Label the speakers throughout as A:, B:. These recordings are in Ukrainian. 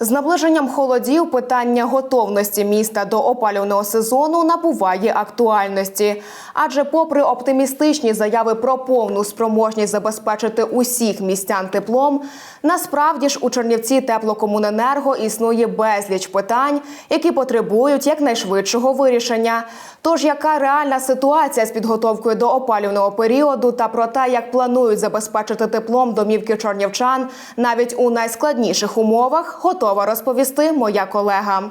A: З наближенням холодів питання готовності міста до опалювального сезону набуває актуальності. Адже, попри оптимістичні заяви про повну спроможність забезпечити усіх містян теплом, насправді ж у Чернівці теплокомуненерго існує безліч питань, які потребують якнайшвидшого вирішення. Тож, яка реальна ситуація з підготовкою до опалювального періоду та про те, як планують забезпечити теплом домівки чорнівчан навіть у найскладніших умовах, готова розповісти моя колега.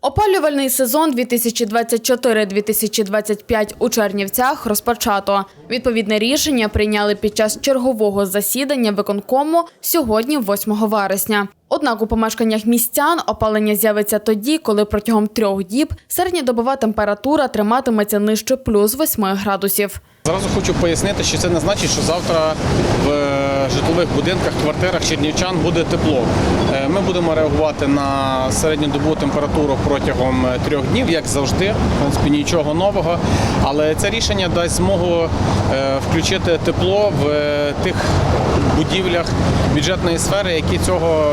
B: Опалювальний сезон 2024-2025 у Чернівцях розпочато. Відповідне рішення прийняли під час чергового засідання виконкому сьогодні, 8 вересня. Однак у помешканнях містян опалення з'явиться тоді, коли протягом трьох діб середньодобова температура триматиметься нижче плюс 8 градусів.
C: Зразу хочу пояснити, що це не значить, що завтра в е, житлових будинках, квартирах чернівчан буде тепло. Ми будемо реагувати на середньодобову температуру протягом е, трьох днів, як завжди. В принципі, нічого нового. Але це рішення дасть змогу е, включити тепло в е, тих будівлях бюджетної сфери, які цього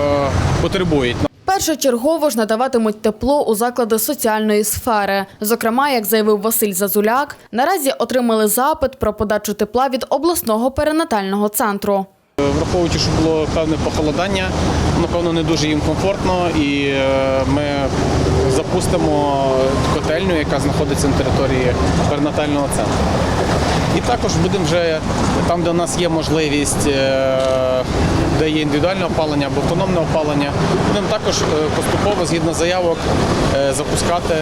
C: потребують.
B: Першочергово ж надаватимуть тепло у заклади соціальної сфери. Зокрема, як заявив Василь Зазуляк, наразі отримали запит про подачу тепла від обласного перинатального центру.
C: Враховуючи, що було певне похолодання, напевно, не дуже їм комфортно, і е, ми запустимо котельню, яка знаходиться на території перинатального центру. І також будемо вже там, де у нас є можливість, е, де є індивідуальне опалення або автономне опалення, будемо також е, поступово, згідно заявок, е, запускати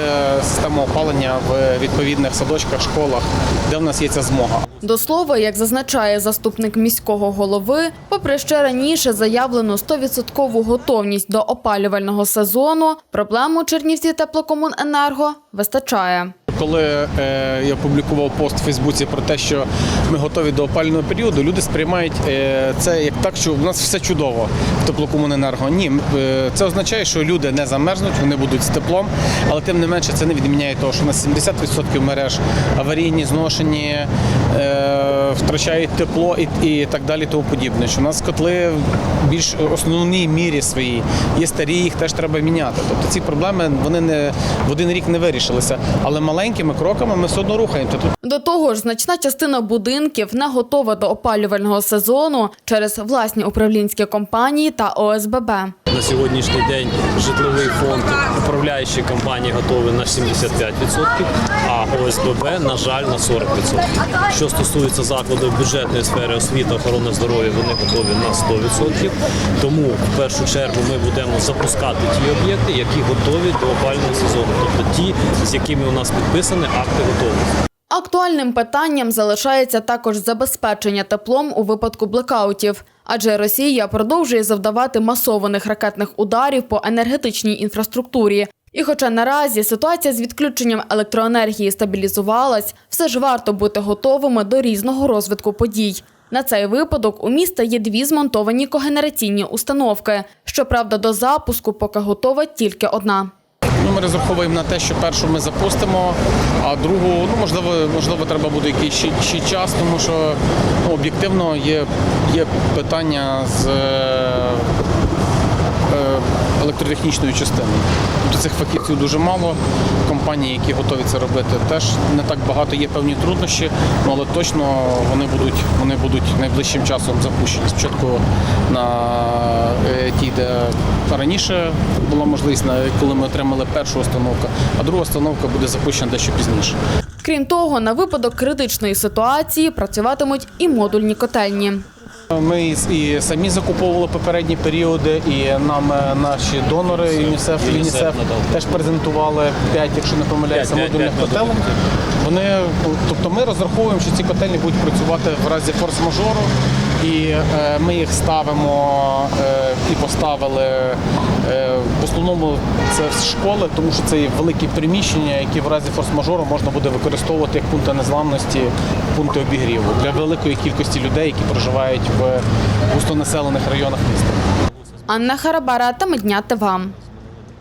C: систему опалення в відповідних садочках, школах, де в нас є ця змога.
B: До слова, як зазначає заступник міського голови, попри ще раніше заявлену 100% готовність до опалювального сезону, проблему Чернівці теплокомуненерго вистачає.
C: Коли е, я опублікував пост у Фейсбуці про те, що ми готові до опального періоду, люди сприймають е, це як так, що в нас все чудово в теплокомуненерго. Ні, е, це означає, що люди не замерзнуть, вони будуть з теплом, але тим не менше це не відміняє того, що у нас 70% мереж аварійні, зношені, втрачають тепло і, і так далі, тому подібне. Що у нас котли в більш основній мірі своїй є старі, їх теж треба міняти. Тобто ці проблеми вони не в один рік не вирішилися, але маленькими кроками ми все одно рухаємося. Тут
B: До того ж, значна частина будинків не готова до опалювального сезону через власні управлінські компанії та ОСББ.
D: На сьогоднішній день житловий фонд управляючої компанії готовий на 75%, а ОСББ, на жаль, на 40%. Що стосується закладів бюджетної сфери освіти, охорони здоров'я, вони готові на 100%. Тому в першу чергу ми будемо запускати ті об'єкти, які готові до опального сезону, тобто ті, з якими у нас підписані акти готовності.
B: Актуальним питанням залишається також забезпечення теплом у випадку блекаутів. Адже Росія продовжує завдавати масованих ракетних ударів по енергетичній інфраструктурі. І хоча наразі ситуація з відключенням електроенергії стабілізувалась, все ж варто бути готовими до різного розвитку подій. На цей випадок у міста є дві змонтовані когенераційні установки. Щоправда, до запуску поки готова тільки одна.
C: ну, ми розраховуємо на те, що першу ми запустимо, а другу, ну можливо, можливо, треба буде якийсь ще, ще час, тому що ну, об'єктивно є, є питання з. Електротехнічною частиною. Тобто цих фахівців дуже мало. Компанії, які готові це робити, теж не так багато. Є певні труднощі, але точно вони будуть, вони будуть найближчим часом запущені. Спочатку на е, тій, де раніше була можливість, коли ми отримали першу установку, а друга установка буде запущена дещо пізніше.
B: Крім того, на випадок критичної ситуації працюватимуть і модульні котельні.
C: Ми і самі закуповували попередні періоди, і нам е, наші донори ЮНІСЕФ,
D: ЮНІСЕФ
C: теж презентували 5, якщо не помиляюся, модульних котелень. Вони, тобто ми розраховуємо, що ці котельні будуть працювати в разі форс-мажору, і е, ми їх ставимо е, і поставили е, в основному це школи, тому що це великі приміщення, які в разі форс-мажору можна буде використовувати як пункти незламності, пункти обігріву для великої кількості людей, які проживають в густонаселених районах міста.
B: Анна Харабара та Медня ТВ.